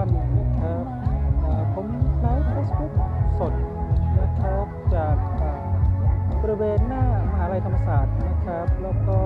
ท่านนะครับผมไลฟ์เฟซบุ๊กสดนะครับจากบริเวณหน้ามหาลัยธรรมศาสตร์นะครับ แล้วก็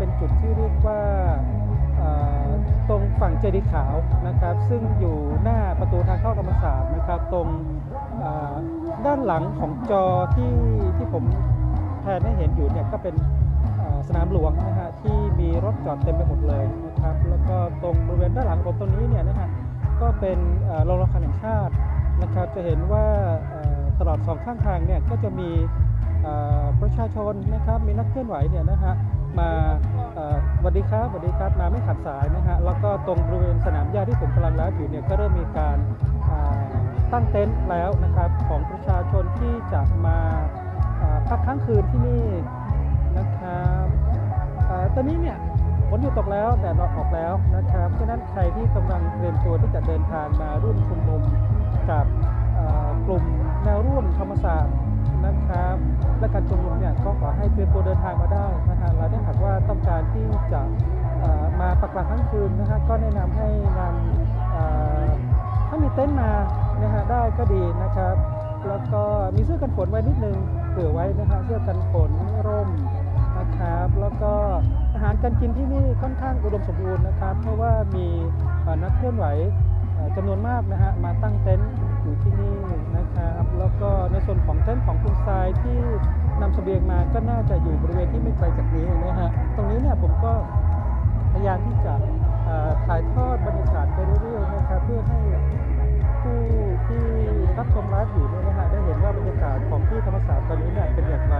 เป็นจุดที่เรียกว่าตรงฝั่งเจดีย์ขาวนะครับ ซึ่งอยู่หน้าประตูทางเข้าธรรมศาสตร์นะครับ ตรงด้านหลังของจอที่ที่ผมแทนให้เห็นอยู่เนี่ยก็เป็นสนามหลวงนะฮะที่มีรถจอดเต็มไปหมดเลยนะครับ แล้วก็ตรงบริเวณด้านหลังผมตรงนี้เนี่ยนะฮะก็เป็นโรงละครแห่งชาตินะครับ จะเห็นว่าตลอดสองข้างทางเนี่ยก็จะมีประชาชนนะครับมีนักเคลื่อนไหวเนี่ยนะฮะ มาสวัสดีครับสวัสดีครับมาไม่ขาดสายนะฮะแล้วก็ตรงบริเวณสนามหญ้าที่ผมกำลังไลฟ์อยู่เนี่ยก็เริ่มมีการตั้งเต็นท์แล้วนะครับของประชาชนที่จะมาพักค้างคืนที่นี่นะครับอตอนนี้เนี่ยฝนหยุดตกแล้วแดดออกแล้วนะครับฉะนั้นใครที่กำลังเตรียมตัวที่จะเดินทางมาร่วมชุมนุมกับอ่ากลุ่มแนวร่วมธรรมศาสตร์ นะครับ และการชุมนุมเนี่ยก็ขอให้เตรียมตัวเดินทางมาได้นะฮะและถ้าหากว่าต้องการที่จะมาปักหลักทั้งคืนนะฮะก็แนะนำให้นำถ้ามีเต็นท์มานะฮะได้ก็ดีนะครับ แล้วก็มีเสื้อกันฝนไว้นิดนึงเผื่อไว้นะฮะเสื้อกันฝนร่มนะครับแล้วก็อาหารการกินที่นี่ค่อนข้างอุดมสมบูรณ์นะครับ เพราะว่ามีนักเคลื่อนไหวจำนวนมากนะฮะมาตั้งเต็นท์ อยู่ที่นี่นะครับแล้วก็ในส่วนของเต็นของคุณทรายที่นำเสบียงมาก็น่าจะอยู่บริเวณที่ไม่ไกลจากนี้นะฮะตรงนี้เนี่ยผมก็พยายามที่จะถ่ายทอดบรรยากาศไปเรื่อยๆนะครับเพื่อให้ผู้ที่รับชมไลฟ์อยู่เนี่ยนะฮะได้เห็นว่าบรรยากาศของที่ธรรมศาสตร์ตอนนี้เนี่ยเป็นอย่างไร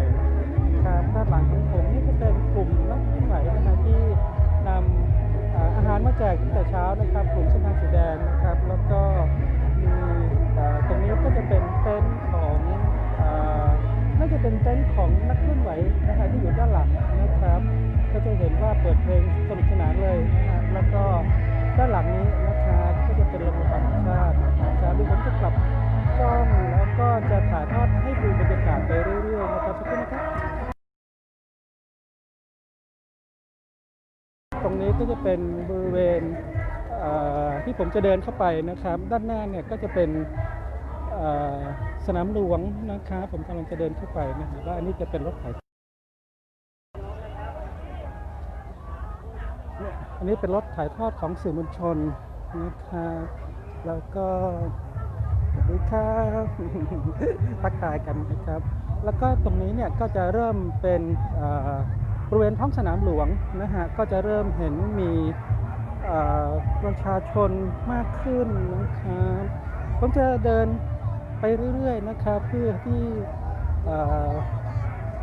ครับด้านหลังของผมนี่ก็เป็นกลุ่มนักเคลื่อนไหวนะฮะที่นำอาหารมาแจกตั้งแต่เช้านะครับกลุ่มเส้นทางสีแดงนะครับ แล้วก็มี ตรงนี้ก็จะเป็นเต็นท์ของอ่าน่าจะเป็นเต็นท์ของนักเคลื่อนไหวนะฮะที่อยู่ด้านหลังนะครับ ก็จะเห็นว่าเปิดเพลงสนุกสนานเลยนะแล้วก็ด้านหลังนี้นะครับก็จะเป็นรงละครแห่งชาตินะครับดูผมจะกลับกล้องแล้วก็จะถ่ายทอดให้ดูบรรยากาศไปเรื่อยๆนะครับสักคนนะครับ ตรงนี้ก็จะเป็นบริเวณ ที่ผมจะเดินเข้าไปนะครับ ด้านหน้าเนี่ยก็จะเป็นสนามหลวงนะครับผมกำลังจะเดินเข้าไปนะฮะแล้วอันนี้จะเป็นรถไถอันนี้เป็นรถถ่ายทอดของสื่อมวลชนนะครับแล้วก็สวัสดีครับทักทายกันนะครับ แล้วก็ตรงนี้เนี่ยก็จะเริ่มเป็นบริเวณท้องสนามหลวงนะฮะก็จะเริ่มเห็นมี ประชาชนมากขึ้นนะครับผมจะเดินไปเรื่อยๆนะครับ เพื่อที่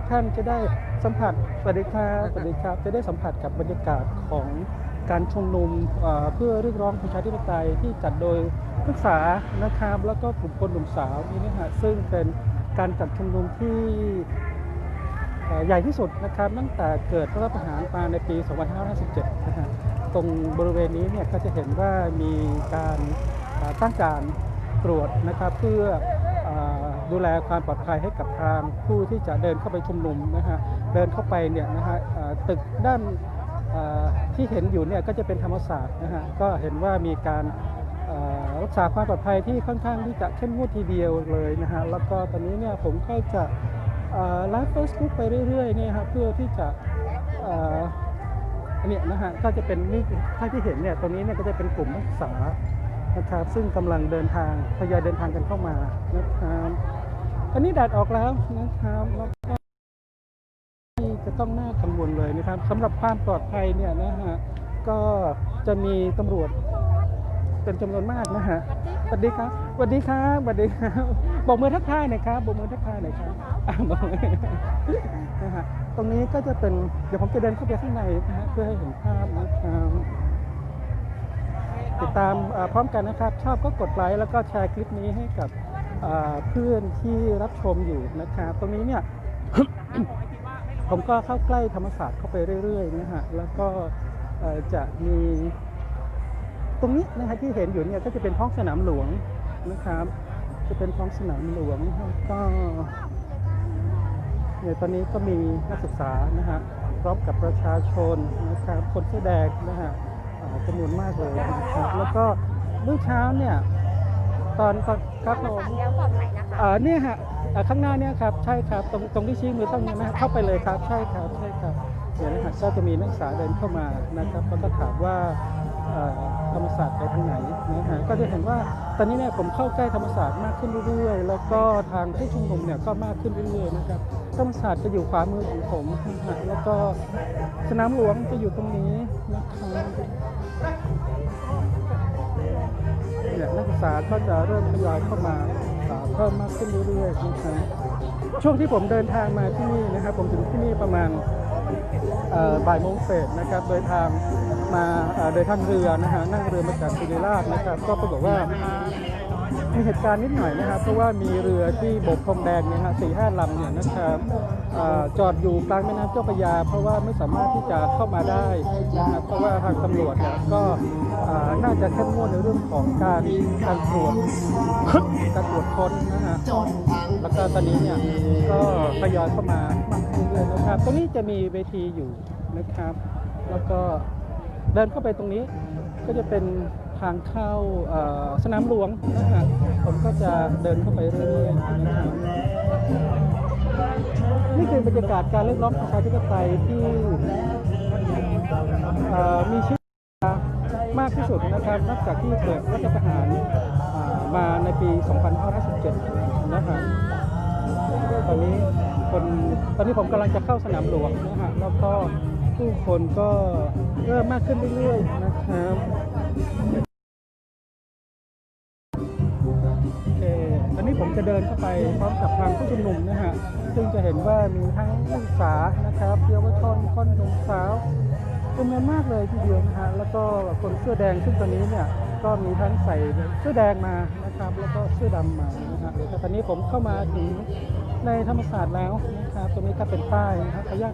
ท่านจะได้สัมผัสสวัสดีครับสวัสดีครับ จะได้สัมผัสกับบรรยากาศของการชุมนุมเพื่อเรียกร้องประชาธิปไตยที่จัดโดยนักศึกษานะครับ แล้วก็กลุ่มคนหนุ่มสาวนี่นะฮะซึ่งเป็นการจัดชุมนุมที่ใหญ่ที่สุดนะครับ ตั้งแต่เกิดรัฐประหารมาในปี 2557นะฮะ ตรงบริเวณนี้เนี่ยก็จะเห็นว่ามีการตั้งการตรวจนะครับเพื่ออดูแลความปลอดภัยให้กับทางผู้ที่จะเดินเข้าไปชุมนุมนะฮะเดินเข้าไปเนี่ยนะฮะตึกด้านที่เห็นอยู่เนี่ยก็จะเป็นธรรมศาสตร์นะฮะก็เห็นว่ามีการรักษาความปลอดภัยที่ค่อนข้างที่จะเข้มงวดทีเดียวเลยนะฮะแล้วก็ตอนนี้เนี่ยผมก็จะไลฟ์เฟซบุ๊กไปเรื่อยๆเนี่ยครับเพื่อที่จะ อันเนี้ยนะฮะก็จะเป็นนี่ถ้าที่เห็นเนี่ยตรงนี้เนี่ยก็จะเป็นกลุ่มนักศึกษานะครับ ซึ่งกำลังเดินทางทยอยเดินทางกันเข้ามานะครับอันนี้แดดออกแล้วนะครับแล้วก็จะต้องน่ากังวลเลยนะครับสำหรับความปลอดภัยเนี่ยนะฮะก็จะมีตำรวจ เป็นจำนวนมากนะฮะสวัสดีครับสวัสดีครับสวัสดีครับบอกมือทักทายหน่อยครับบอกมือทักทายหน่อยครับบอกมือนะฮะตรงนี้ก็จะเป็นเดี๋ยวผมจะเดินเข้าไปข้างในนะฮะเพื่อให้เห็นภาพนะครับติดตามพร้อมกันนะครับ ชอบก็กดไลค์แล้วก็แชร์คลิปนี้ให้กับเพื่อนที่รับชมอยู่นะครับตรงนี้เนี่ยผมก็เข้าใกล้ธรรมศาสตร์เข้าไปเรื่อยๆนะฮะแล้วก็จะมี ตรงนี้นะฮะที่เห็นอยู่เนี่ยก็จะเป็นท้องสนามหลวงนะครับ จะเป็นท้องสนามหลวงแล้วก็เนี่ยตอนนี้ก็มีนักศึกษานะฮะพร้อมกับประชาชนนะครับคนเสื้อแดงนะฮะอ่าจำนวนมากเลยนะครับแล้วก็เมื่อเช้าเนี่ยตอนตอนครับผมแล้วฝั่งไหนนะคะอ่าเนี่ยฮะอ่าข้างหน้าเนี่ยครับใช่ครับตรงตรงที่ชี้มือต้องนี้นะฮะเข้าไปเลยครับใช่ครับใช่ครับเดี๋ยวนะฮะก็จะมีนักศึกษาเดินเข้ามานะครับแล้วก็ถามว่าเอ่อ ธรรมศาสตร์ไปทางไหนนะฮะก็จะเห็นว่าตอนนี้เนี่ยผมเข้าใกล้ธรรมศาสตร์มากขึ้นเรื่อยๆ แล้วก็ทางผู้ชุมนุมเนี่ยก็มากขึ้นเรื่อยๆนะครับธรรมศาสตร์จะอยู่ขวามือของผมนะฮะแล้วก็สนามหลวงจะอยู่ตรงนี้นะครับเนี่ยนักศึกษาก็จะเริ่มทยอยเข้ามาเพิ่มมากขึ้นเรื่อยๆนะครับช่วงที่ผมเดินทางมาที่นี่นะครับ ผมถึงที่นี่ประมาณบ่ายโมงเศษนะครับโดยทาง มาโดยทางเรือนะฮะนั่งเรือมาจากศิริราชนะครับ ก็ปรากฏว่ามีเหตุการณ์นิดหน่อยนะครับ เพราะว่ามีเรือที่บกธงแดงเนี่ยฮะสี่ห้าลำเนี่ยนะครับอจอดอยู่กลางแม่น้ำเจ้าพระยา เพราะว่าไม่สามารถที่จะเข้ามาได้นะครับเพราะว่าทางตำรวจเนี่ยก็น่าจะเข้มงวดในเรื่องของการการตรวจการตรวจค้นนะฮะแล้วก็ตอนนี้เนี่ยก็ทยอยเข้ามามากขึ้นเรื่อยๆนะครับตรงนี้จะมีเวทีอยู่นะครับ แล้วก็ เดินเข้าไปตรงนี้ก็จะเป็นทางเข้าสนามหลวงนะฮะผมก็จะเดินเข้าไปเรื่อยๆนี่คือบรรยากาศการเรียกร้องประชาธิปไตยที่มีชีวิตมากที่สุดนะครับนับจากที่เกิดรัฐประหารมาในปี 2517 นะฮะตอนนี้คนตอนนี้ผมกำลังจะเข้าสนามหลวงนะฮะแล้วก็ ผู้คนก็เริ่มมากขึ้นเรื่อยๆนะครับโอเคตอนนี้ผมจะเดินเข้าไปพร้อมกับทางผู้ชุมนุมนะฮะซึ่งจะเห็นว่ามีทั้งนักศึกษานะครับเยาวชนคนหนุ่มสาวจำนวนมากเลยทีเดียวนะฮะแล้วก็คนเสื้อแดงซึ่งตอนนี้เนี่ยก็มีทั้งใส่เสื้อแดงมานะครับ แล้วก็เสื้อดำมานะฮะแต่ตอนนี้ผมเข้ามาถึงในธรรมศาสตร์แล้วนะครับตรงนี้ก็เป็นป้ายนะครับขออนุญาต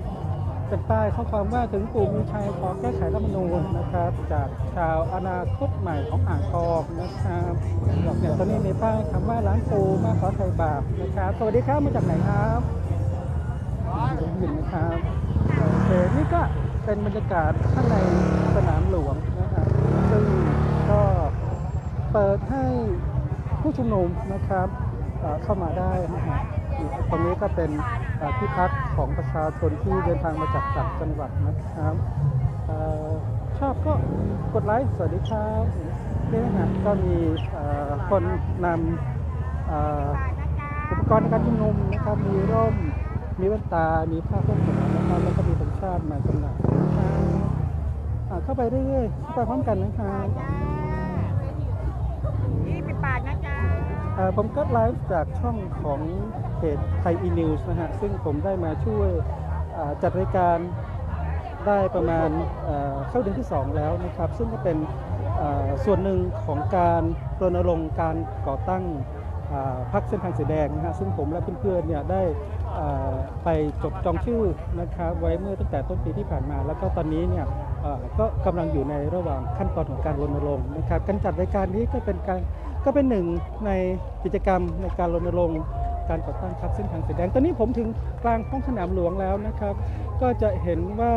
เป็นป้ายข้อความว่าถึงปู่มีชัยขอแก้ไขรัฐธรรมนูญนะครับ จากชาวอนาคตใหม่ของอ่างทองนะครับเนี่ยตอนนี้มีป้ายคำว่าร้านปูมาขอไทยบาปนะครับ สวัสดีครับมาจากไหนครับผมยินนะครับโอเคนี่ก็เป็นบรรยากาศข้างในสนามหลวงนะครับซึ่งก็เปิดให้ผู้ชุมนุมนะครับเอ่อเข้ามาได้นะฮะตรงนี้ก็เป็นเอ่อ ที่พักของประชาชนที่เดินทางมาจากต่างจังหวัดนะครับชอบก็กดไลค์สวัสดีครับนี่นะฮะก็มีคนนำอุปกรณ์ในการชุมนุมนะครับมีร่มมีแว่นตา มีผ้าโพกหัวนะครับแล้วก็มีธงชาติมาจำหน่ายนะครับเข้าไปเรื่อยๆไปพร้อมกันนะครับ ผมก็ไลฟ์จากช่องของเพจไทยอีนิวส์นะฮะ ซึ่งผมได้มาช่วยจัดรายการได้ประมาณเข้าเดือนที่ 2 แล้วนะครับ ซึ่งก็เป็นส่วนหนึ่งของการรณรงค์การก่อตั้งพักเส้นทางสีแดงนะฮะซึ่งผมและเพื่อนๆเนี่ยได้ไปจดจองชื่อนะครับไว้เมื่อตั้งแต่ต้นปีที่ผ่านมา แล้วก็ตอนนี้เนี่ยก็กำลังอยู่ในระหว่างขั้นตอนของการรณรงค์นะครับการจัดรายการนี้ก็เป็นการ ก็เป็นหนึ่งในกิจกรรมในการรณรงค์การก่อตั้งพรรคเส้นทางสีแดง ตอนนี้ผมถึงกลางท้องสนามหลวงแล้วนะครับ ก็จะเห็นว่า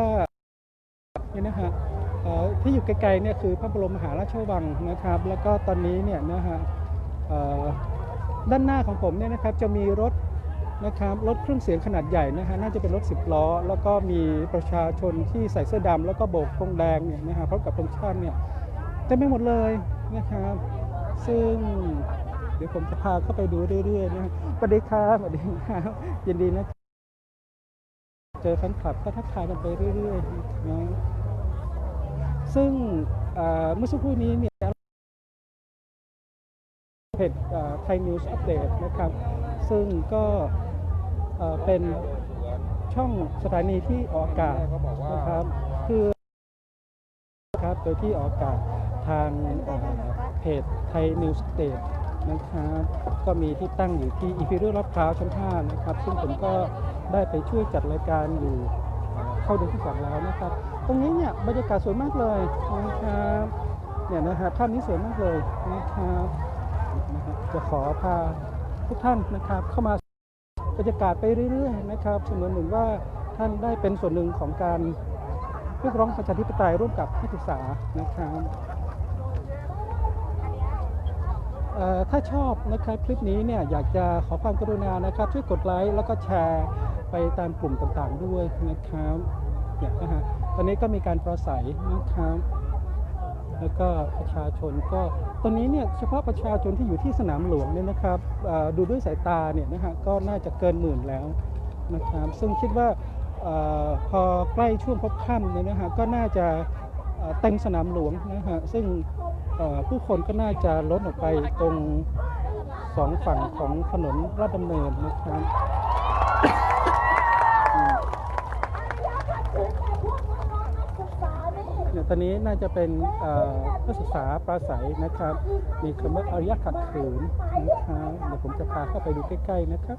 นี่นะฮะที่อยู่ไกลๆเนี่ยคือพระบรมมหาราชวังนะครับ แล้วก็ตอนนี้เนี่ยนะฮะด้านหน้าของผมเนี่ยนะครับจะมีรถนะครับรถเครื่องเสียงขนาดใหญ่นะฮะน่าจะเป็นรถ 10 ล้อ แล้วก็มีประชาชนที่ใส่เสื้อดำแล้วก็โบกธงแดงเนี่ยนะฮะพร้อมกับธงชาติเนี่ยเต็มไปหมดเลยนะครับ ซึ่งเดี๋ยวผมจะพาเข้าไปดูเรื่อยๆนะสวัสดีครับสวัสดีครับยินดีนะ เจอแฟนคลับก็ทักทายกันไปเรื่อยๆนะซึ่งเมื่อสักครู่นี้เนี่ยเพจไทยนิวส์อัปเดตนะครับ ซึ่งก็เอ่อเป็นช่องสถานีที่ออกอากาศนะครับ คือครับโดยที่ออกอากาศ ทางเพจไทยนิวสเดตนะครับก็มีที่ตั้งอยู่ที่อีพิเรียลลาดพร้าวชั้น 5 นะครับ ซึ่งผมก็ได้ไปช่วยจัดรายการอยู่เข้าเดือนที่สองแล้วนะครับ ตรงนี้เนี่ยบรรยากาศสวยมากเลยนะครับเนี่ยนะฮะภาพนี้สวยมากเลยนะครับนะฮะจะขอพาทุกท่านนะครับ เข้ามาบรรยากาศไปเรื่อยๆนะครับเสมือนหนึ่งว่าท่านได้เป็นส่วนหนึ่งของการเรียกร้องประชาธิปไตยร่วมกับนักศึกษานะครับ เอ่อ ถ้าชอบนะครับคลิปนี้เนี่ยอยากจะขอความกรุณานะครับช่วยกดไลค์แล้วก็แชร์ไปตามกลุ่มต่างๆด้วยนะครับเนี่ยนะฮะตอนนี้ก็มีการประสัยนะครับแล้วก็ประชาชนก็ตอนนี้เนี่ยเฉพาะประชาชนที่อยู่ที่สนามหลวงเนี่ยนะครับดูด้วยสายตาเนี่ยนะฮะก็น่าจะเกินหมื่นแล้วนะครับซึ่งคิดว่าอพอใกล้ช่วงพบค่ำเนี่ยนะฮะก็น่าจะ เต็มสนามหลวงนะฮะซึ่งผู้คนก็น่าจะลดออกไปตรงสองฝั่งของถนนราชดำเนินนะครับเนี่ยตอนนี้น่าจะเป็นนักศึกษาปราศัยนะครับ มีคำว่าอารยะขัดขืนนะครับเดี๋ยวผมจะพาเข้าไปดูใกล้ๆนะครับ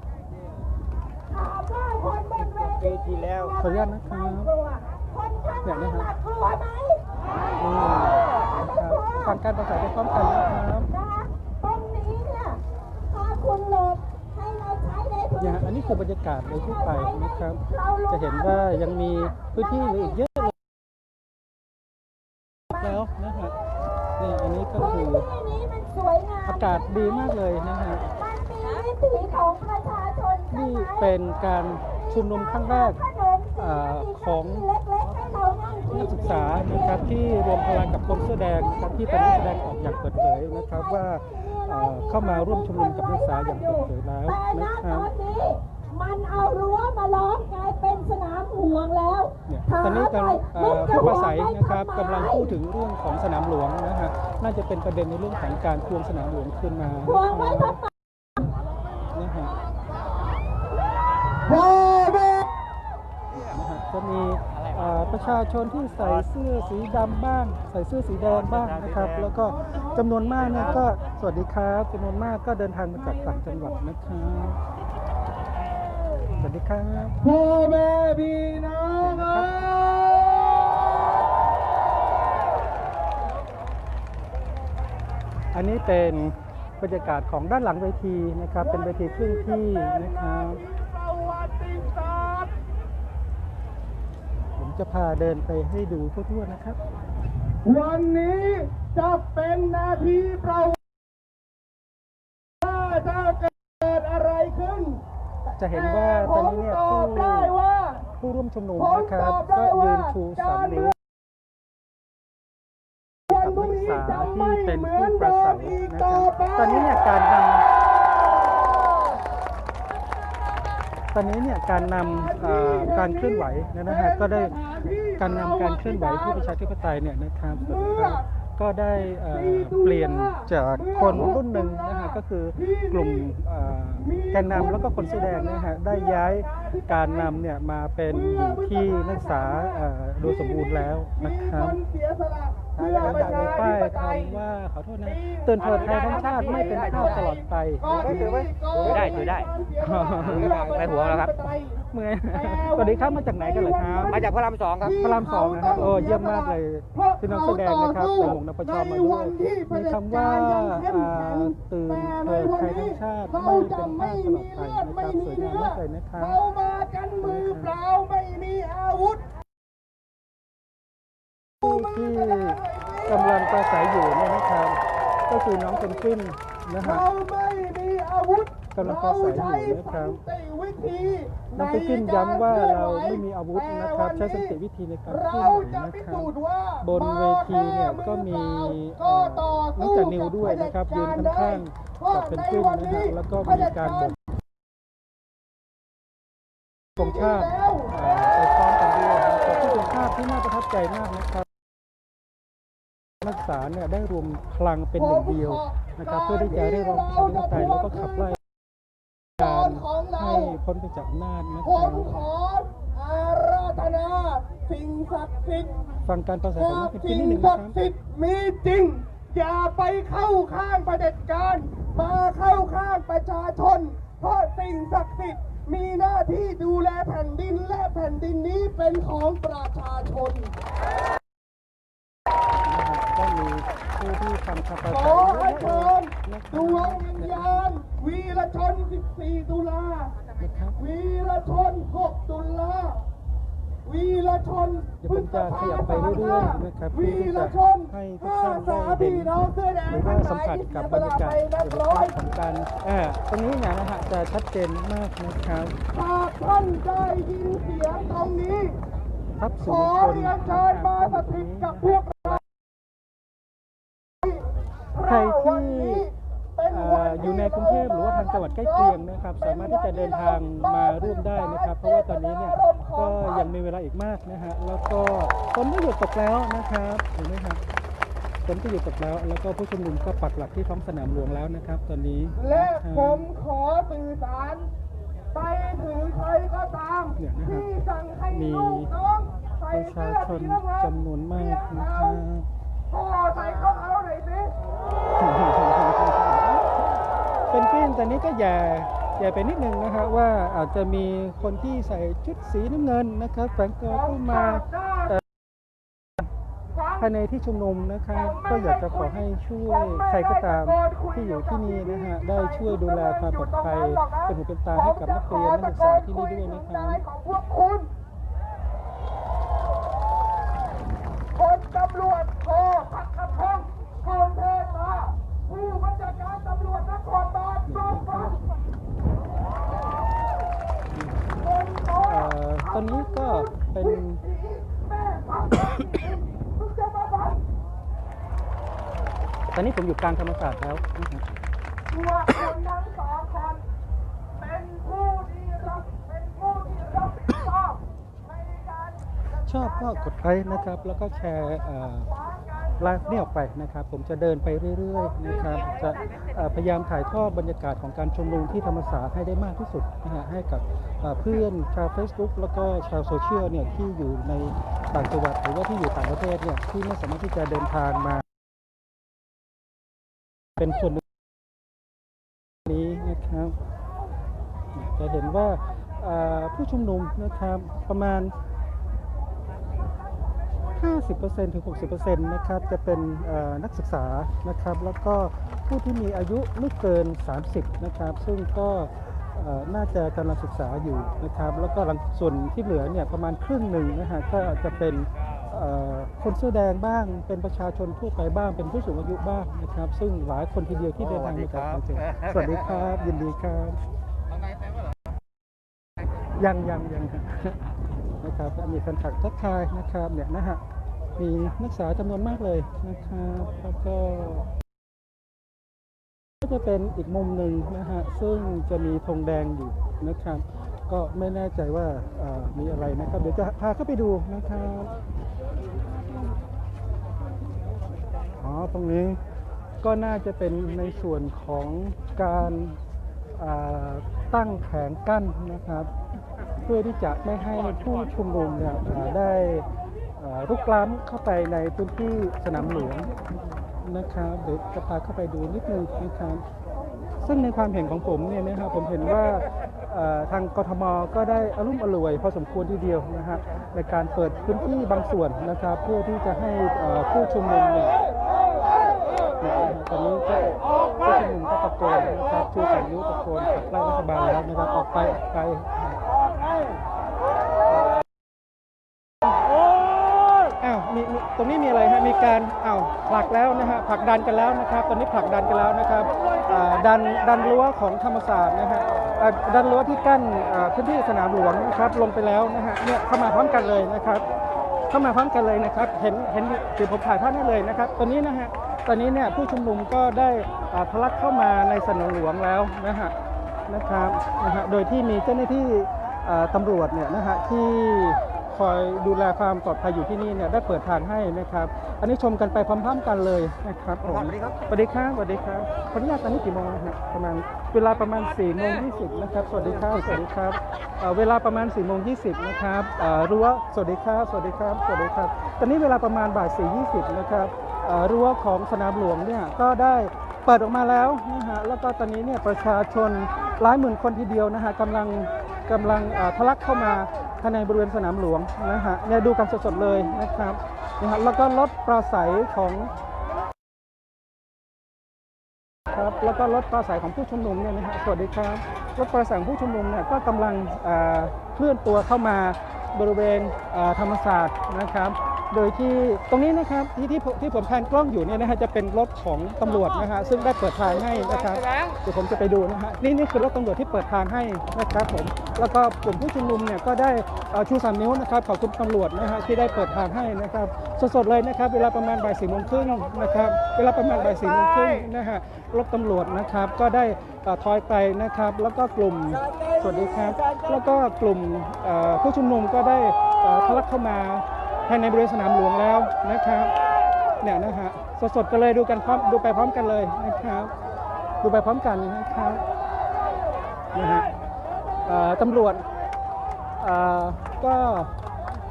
ปีที่แล้วขออนุญาตนะครับเนี่ยนะฮะนี่นะครับ ฟังการประสานไปพร้อมกันนะครับตรงนี้เนี่ยถ้าคุณหลบให้เราใช้ในพื้นเนี่ยฮะอันนี้คือบรรยากาศโดยทั่วไปนะครับ จะเห็นว่ายังมีพื้นที่เหลืออีกเยอะเลยแล้วนะฮะนี่อันนี้ก็คือที่นี้มันสวยงามอากาศดีมากเลยนะฮะมันมีวิถีของประชาชนใช่นี่ไหมเป็นการชุมนุมครั้งแรกขนมอ่าของ นั่งกินักศึกษานะครับที่รวมพลังกับกรมเสื้อแดงนะครับที่เป็นนักแสดงออกอย่างเปิดเผยนะครับว่าเอ่อเข้ามาร่วมชุมนุมกับนักศึกษาอย่างเปิดเผยแล้วแต่ณนะคตรับอนนี้มันเอารั้วมาล้อมกลายเป็นสนามห่วงแล้วเนี่ยถามตอนนี้กำลังหน่อยเอ่อมึงจะผู้ประสัยห่วงไว้นะครับทำไมกำลังพูดถึงเรื่องของสนามหลวงนะฮะน่าจะเป็นประเด็นในเรื่องของการทวงสนามหลวงคืนมาห่วงไว้ทำไมนะฮะ ประชาชนที่ใส่เสื้อสีดำบ้าง ใส่เสื้อสีแดงบ้างนะครับ แล้วก็จำนวนมากเนี่ยก็สวัสดีครับจำนวนมากก็เดินทางมาจากต่างจังหวัดนะครับสวัสดีครับพ่อแม่พี่น้องอันนี้เป็นบรรยากาศของด้านหลังเวทีนะครับ เป็นเวทีเคลื่อนที่นะครับ ประวัติศาสตร์ ผม จะพาเดินไปให้ดูทั่วๆนะครับ วันนี้จะเป็นนาทีประวัติว่าจะเกิดอะไรขึ้น จะเห็นว่าตอนนี้เนี่ยผมตผู้อบได้ว่าผู้ร่วมชุมนุมผมนะครับตอบได้ก็ยืว่านชูสามนิ้ววันกับพรุ่นังกศึกนี้ษาจะที่ไม่เป็นเหมืผู้อนประเดิสัมยอีกนะคต่อรับไปตอนนี้เนี่ยการนำต อนนี้เนี่ยการนำการเคลื่อนไหวนะฮะก็ได้การนำการเคลื่อนไหวเพื่อประชาธิปไตยเนี่ยนะครับก็ได้เปลี่ยนจากคนรุ่นหนึ่งนะฮะก็คือกลุ่มแกนนำแล้วก็คนเสื้อแดงนะฮะได้ย้ายการนำเนี่ยมาเป็นอยู่ที่นักศึกษาโดยสมบูรณ์แล้วนะครับ มีคนเสียสละทางเพื่อการประจากในชาป้ายธิปไตยคำว่าขอโทษนะเตือนเถิดไทยทั้งชาติไม่เป็นข้าวตลอดไปถือไว้ถือได้ถือได้ไม่ห่วงแล้วครับเมื่อยสวัสดีครับมาจากไหนกันเหรอครับมาจากพระรามสองครับพระรามสองนะครับโอ้เยี่ยมมากเลยที่น้องแสดงนะครับใส่หมวกนปชมาด้วยมีคำว่าอ่าตื่นเถิดไทยทั้งชาติไม่เป็นข้าวตลอดไปนะครับสวยงามมากเลยนะครับเรามากันมือเปล่าไม่มีอาวุธผู้ ที่กำลังประสัยอยู่เนี่ยนะครับ ก็คือน้องเพนกวินนะฮะเราไม่มีอาวุธกำลังปราศัยอยู่นะครับน้องเพนกวินย้ำว่าเราไม่มีอาวุธนะครับใช้สันติวิธีในการเคลื่อนไหวนะครับบนเวทีเนี่ยก็มีน้องจันนิวด้วยนะครับยืนข้างๆกับเพนกวินนะฮะแล้วก็มีการบกธงชาติไปพร้อมกันด้วยนะครับที่เป็นภาพที่น่าประทับใจมากนะครับ นักศึกษาเนี่ยได้รวมพลังเป็นหนึ่งเดียวนะครับ เพื่อที่จะได้รองประชาธิปไตยแล้วก็ขับไล่การให้พ้นไปจากอำนาจนะผครัมบขออาราธนาสิ่งศักดิ์สิทธิ์ฟังการประสัยของน้องเพนกวินสิ่งนิดหนึ่งศันะกครับดิ์สิทธิ์มีจริง อย่าไปเข้าข้างประเผด็จการ มาเข้าข้างประชาชน เพราะสิ่งศักดิ์สิทธิ์มีหน้าที่ดูแลแผ่นดินและแผ่นดินนี้เป็นของประชาชน นะครับก็มีผู้ที่ทำคาปา ขอให้เชิญๆนดวงวิญญาณวีรชน 14 ตุลา วีรชน 6 ตุลา วีรชนเดี๋ยวผมจะขยับไปเรื่อยๆนะครับวีรชนให้ทุกห้าท่านได้สาเห็นพี่น้องเสื้อแดงหรือว่าสัมผัสกับบรรยากาศไปนับร้อยของการอ่าตรงนี้เนี่ยนะฮะจะชัดเจนมากนะครับหากท่านได้ยินเสียงตรงนี้ ขอเรียนเชิญมาสถิตกับพวกเรา ใคร วัน ที่ นี้เป็น เอ่ วั อน อยู่ในกรุงเทพหรือว่าทาง จังหวัดใกล้เคียงนะครับ สามารถที่จะเดินทางมาร่วมได้นะครับ เพราะว่าตอนนี้เนี่ยก็ยังมีเวลาอีกมากนะฮะแล้วก็ฝนก็หยุดตกแล้วนะครับเห็นไหมครับฝนก็หยุดตกแล้ว แล้วก็ผู้ชุมนุมก็ปักหลักที่ท้องสนามหลวงแล้วนะครับ ตอนนี้และผมขอสื่อสารไปถึงใครก็ตามที่สั่งให้มีลูกน้องใส่ประเสื้ชาอชนสีน้ำเงินจำนวนมากนะครับพ่อใส่เขาเอาหน่อยสิ เป็นกลิ้นแต่นี้ก็อย่าอย่ไปนิดนึงนะครับว่าอาจจะมีคนที่ใส่ชุดสีน้ำเงินนะครับแฝงตัวเข้ามาภายในที่ชุมนุมนะครับก็อยากจะขอให้ช่วยใครก็ตามที่อยู่ที่นี่นะฮะได้ช่วยดูแลความปลอดภัยเป็นหูเป็นตาให้กับนักเรียนนักศึกษาที่นี่ด้วยนะครับ ของพวกคุณคนตำรวจโทพักกระพงศ์โกนเทศมาผู้บัญชาการตำรวจนครบาลร่วมกันคนโต เอ่อตอนนี้ก็เป็น แม่พักมึงจะมาบัง ตอนนี้ผมอยู่ กลางธรรมศาสตร์แล้วนะฮะตัวคนทั้งสองคนเป็นผู้ที่รับเป็นผู้ที่รับผิดชอบในการชอบก็กดไลค์นะครับ แล้วก็แชร์อ่อไลฟ์นี่ออกไปนะครับ ผมจะเดินไปเรื่อยๆนะครับ จะพยายามถ่ายทอดบรรยากาศของการชุมนุมที่ธรรมศาสตร์ให้ได้มากที่สุดนะฮะให้กับเอ่อเพื่อนชาว Facebook แล้วก็ชาวโซเชียลเนี่ยที่อยู่ในต่างจังหวัดหรือว่าที่อยู่ต่างประเทศเนี่ยที่ไม่สามารถที่จะเดินทางมา เป็นส่วนนี้นะครับจะเห็นว่าผู้ชุมนุมนะครับประมาณ 50%ถึง 60%นะครับจะเป็นนักศึกษานะครับ แล้วก็ผู้ที่มีอายุไม่เกิน 30 นะครับ ซึ่งก็น่าจะกำลังศึกษาอยู่นะครับ แล้วก็ส่วนที่เหลือเนี่ยประมาณครึ่งหนึ่งนะฮะก็จะเป็น คนเสื้อแดงบ้าง เป็นประชาชนทั่วไปบ้างเป็นผู้สูงอายุบ้างนะครับ ซึ่งหลายคนทีเดียวที่เดินทางมาจากต่างจังหวัดสวัสดีครับยินดีครับยังยังยังครับนะครับมีแฟนคลับทักทายนะครับเนี่ยนะฮะมีนักศึกษาจำนวนมากเลยนะครับแล้วก็ก็จะเป็นอีกมุมหนึ่งนะฮะซึ่งจะมีธงแดงอยู่นะครับ ก็ไม่แน่ใจว่าเอ่อมีอะไรนะครับ เดี๋ยวจะพาเข้าไปดูนะครับ อ๋อ ตรงนี้ก็น่าจะเป็นในส่วนของการตั้งแผงกั้นนะครับ เพื่อที่จะไม่ให้ผู้ชุมนุมเนี่ยได้อ่ารุกล้ำเข้าไปในพื้นที่สนามหลวงนะครับเดี๋ยวจะพาเข้าไปดูนิดนึงนะครับซึ่งในความเห็นของผมเนี่ยนะครับผมเห็นว่าทางกทมก็ได้อารุ่มอร่วยพอสมควรทีเดียวนะครับในการเปิดพื้นที่บางส่วนนะครับ เพื่อที่จะให้ผู้ชุมนุมเนี่ย นี่ยนะฮะตอนนี้ก็ผู้ชุมนุมก็ตะโกนนะครับชูสามนิ้วตะโกนขับไล่รัฐบาลแล้วนะครับออกไปออกไปอ้าวมีมีตรงนี้มีอะไรฮะมีการอ้าวผลักแล้วนะฮะผลักดันกันแล้วนะครับ ตอนนี้ผลักดันกันแล้วนะครับอ่าดันดันรั้วของธรรมศาสตร์นะฮะอ่าดันรั้วที่กั้นอ่าพื้นที่สนามหลวงนะครับลงไปแล้วนะฮะเนี่ยเข้ามาพร้อมกันเลยนะครับ เข้ามาพร้อมกันเลยนะครับ เห็นเห็นเดี๋ยวผมถ่ายภาพนี้เลยนะครับตอนนี้นะฮะ ตอนนี้เนี่ยผู้ชุมนุมก็ได้อ่าทะลักเข้ามาในสนามหลวงแล้วนะฮะนะครับนะฮะโดยที่มีเจ้าหน้าที่เอ่อตำรวจเนี่ยนะฮะที่คอยดูแลความปลอดภัยอยู่ที่นี่เนี่ยได้เปิดทางให้นะครับ อันนี้ชมกันไปพร้อมๆกันเลยนะครับผมสวัสดีครับสวัสดีครับสวัสดีครับขออนุญาตตอนนี้กี่โมงนะฮะประมาณเวลาประมาณ4ี่โมงยีนะครับสวัสดีครับสวัสดีครับเอ่อเวลาประมาณ4ี่โมงยีนะครับเอ่อรั้วสวัสดีครับสวัสดีครับสวัสดีครับ ตอนนี้เวลาประมาณบ่ายสี่ยี่สิบนะครับเอ่อ รั้วของสนามหลวงเนี่ยก็ได้เปิดออกมาแล้วนะฮะแล้วก็ตอนนี้เนี่ยประชาชนหลายหมื่นคนทีเดียวนะฮะกำลังกำลังทะลักเข้ามาภายในบริเวณสนามหลวงนะฮะเนี่ยดูกันสดๆเลยนะครับนะฮะแล้วก็รถปราศัยของครับแล้วก็รถปราศัยของผู้ชุมนุมเนี่ยนะฮะสวัสดีครับรถปราศัยของผู้ชุมนุมเนี่ยก็กำลังเคลื่อนตัวเข้ามา บริเวณเอ่อธรรมศาสตร์นะครับ โดยที่ตรงนี้นะครับที่ที่ผมที่ผมแพนกล้องอยู่เนี่ยนะฮะจะเป็นรถของตำรวจนะฮะซึ่งได้เปิดทางให้นะครับเดี๋ยวผมจะไปดูนะฮะนี่นี่คือรถตำรวจที่เปิดทางให้นะครับผมแล้วก็กลุ่มผู้ชุมนุมเนี่ยก็ได้เอ่อชูสามนิ้วนะครับขอบคุณตำรวจนะฮะที่ได้เปิดทางให้นะครับสดๆเลยนะครับ เวลาประมาณบ่ายสี่โมงครึ่งนะครับเวลาประมาณบ่ายสี่โมงครึ่งนะฮะรถตำรวจนะครับก็ได้เอ่อถอยไปนะครับ แล้วก็กลุ่มสวัสดีครับ แล้วก็กลุ่มเอ่อผู้ชุมนุมก็ก็ได้ทะลักเข้ามาภายในบริเวณสนามหลวงแล้วนะครับเนี่ยนะฮะสดๆกันเลยดูกันพร้อมดูไปพร้อมกันเลยนะครับ ดูไปพร้อมกันนะครับนะฮะตำรวจก็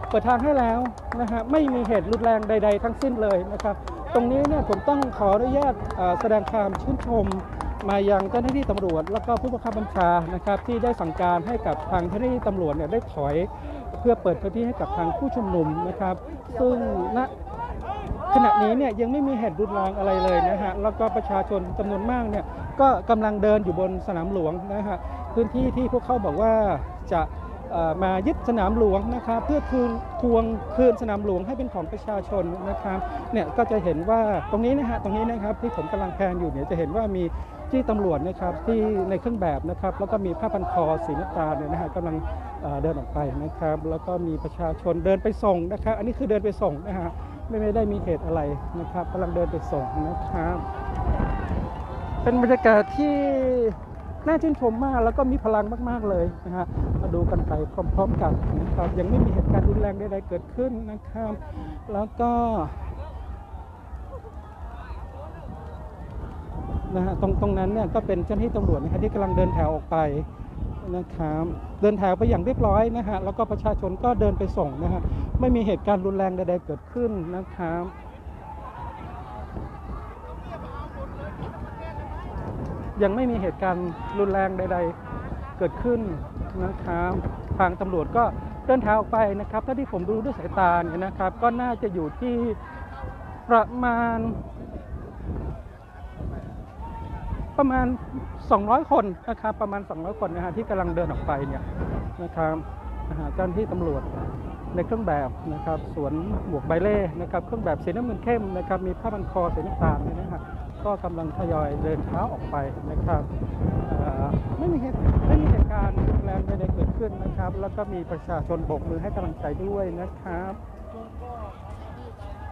เปิดทางให้แล้วนะฮะไม่มีเหตุรุนแรงใด ๆ ทั้งสิ้นเลยนะครับ ตรงนี้เนี่ยผมต้องขออนุญาตแสดงความชื่นชมมายังเจ้าหน้าที่ตำรวจ แล้วก็ผู้บังคับบัญชานะครับ ที่ได้สั่งการให้กับทางเจ้าหน้าที่ตำรวจเนี่ยได้ถอย เพื่อเปิดพื้นที่ให้กับทางผู้ชุมนุมนะครับ ซึ่งณขณะนี้เนี่ยยังไม่มีเหตุรุนแรงอะไรเลยนะฮะแล้วก็ประชาชนจำนวนมากเนี่ยก็กำลังเดินอยู่บนสนามหลวงนะฮะพื้นที่ที่พวกเขาบอกว่าจะมายึดสนามหลวงนะครับเพื่อคืนทวงคืนสนามหลวงให้เป็นของประชาชนนะครับเนี่ยก็จะเห็นว่าตรงนี้นะฮะตรงนี้นะครับที่ผมกำลังแพนอยู่เนี่ยจะเห็นว่ามี ที่ตำรวจนะครับที่ในเครื่องแบบนะครับ แล้วก็มีผ้าพันคอสีน้ำตาลเนี่ยนะฮะกำลังเดินออกไปนะครับ แล้วก็มีประชาชนเดินไปส่งนะครับ อันนี้คือเดินไปส่งนะฮะไม่ไม่ได้มีเหตุอะไรนะครับกำลังเดินไปส่งนะครับ เป็นบรรยากาศที่น่าชื่นชมมากแล้วก็มีพลังมาก ๆ เลยนะฮะมาดูกันไปพร้อม ๆ กันนะครับยังไม่มีเหตุการณ์รุนแรงใดๆเกิดขึ้นนะครับ แล้วก็ นะฮะตรงตรงนั้นเนี่ยก็เป็นเจ้าหน้าที่ตำรวจนะครับที่กำลังเดินแถวออกไปนะครับเดินแถวไปอย่างเรียบร้อยนะฮะแล้วก็ประชาชนก็เดินไปส่งนะฮะไม่มีเหตุการณ์รุนแรงใดๆเกิดขึ้นนะครับยังไม่มีเหตุการณ์รุนแรงใด ๆ เกิดขึ้นนะครับทางตำรวจก็เดินแถวออกไปนะครับถ้าที่ผมดูด้วยสายตาเนี่ยนะครับ ก็น่าจะอยู่ที่ประมาณ ประมาณ 200 คนนะครับประมาณ 200 คนนะฮะที่กำลังเดินออกไปเนี่ยนะครับเจ้าหน้าที่ตำรวจในเครื่องแบบนะครับสวมหมวกใบเล่นะครับเครื่องแบบสีน้ำเงินเข้มนะครับมีผ้าพันคอสีน้ำตาลนี่ยนะฮะก็กำลังทยอยเดินเท้าออกไปนะครับไม่มีเหตุไม่มีเหตุการณ์แรงใดๆเกิดขึ้นนะครับ แล้วก็มีประชาชนโบกมือให้กำลังใจด้วยนะครับ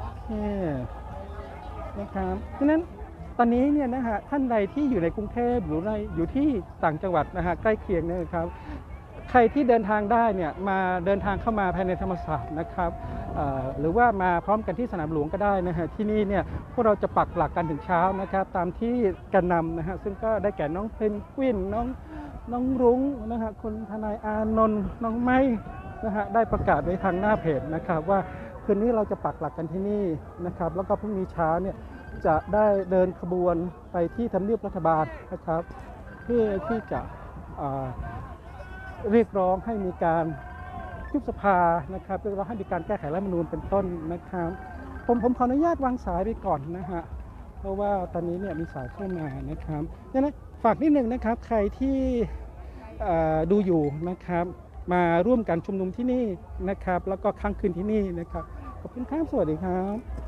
โอเคนะครับฉะนั้น ตอนนี้เนี่ยนะฮะท่านใดที่อยู่ในกรุงเทพหรือในอยู่ที่ต่างจังหวัดนะฮะใกล้เคียงนะครับใครที่เดินทางได้เนี่ยมาเดินทางเข้ามาภายในธรรมศาสตร์นะครับหรือว่ามาพร้อมกันที่สนามหลวงก็ได้นะฮะที่นี่เนี่ยพวกเราจะปักหลักกันถึงเช้านะครับตามที่แกนนำนะฮะซึ่งก็ได้แก่น้องเพนกวินน้องน้องรุ้งนะฮะคุณทนายอานนท์น้องไม้นะฮะได้ประกาศไว้ทางหน้าเพจนะครับว่าคืนนี้เราจะปักหลักกันที่นี่นะครับแล้วก็พรุ่งนี้เช้าเนี่ย จะได้เดินขบวนไปที่ทำเนียบรัฐบาลนะครับ เพื่อที่จะเรียกร้องให้มีการยุบสภานะครับเรียกร้องให้มีการแก้ไขรัฐมนูญเป็นต้นนะครับ ผมผมขออนุญาตวางสายไปก่อนนะฮะเพราะว่าตอนนี้เนี่ยมีสายเข้ามานะครับดังนั้นฝากนิดนึงนะครับใครที่ดูอยู่นะครับ มาร่วมกันชุมนุมที่นี่นะครับ แล้วก็ค้างคืนที่นี่นะครับขอบคุณครับสวัสดีครับ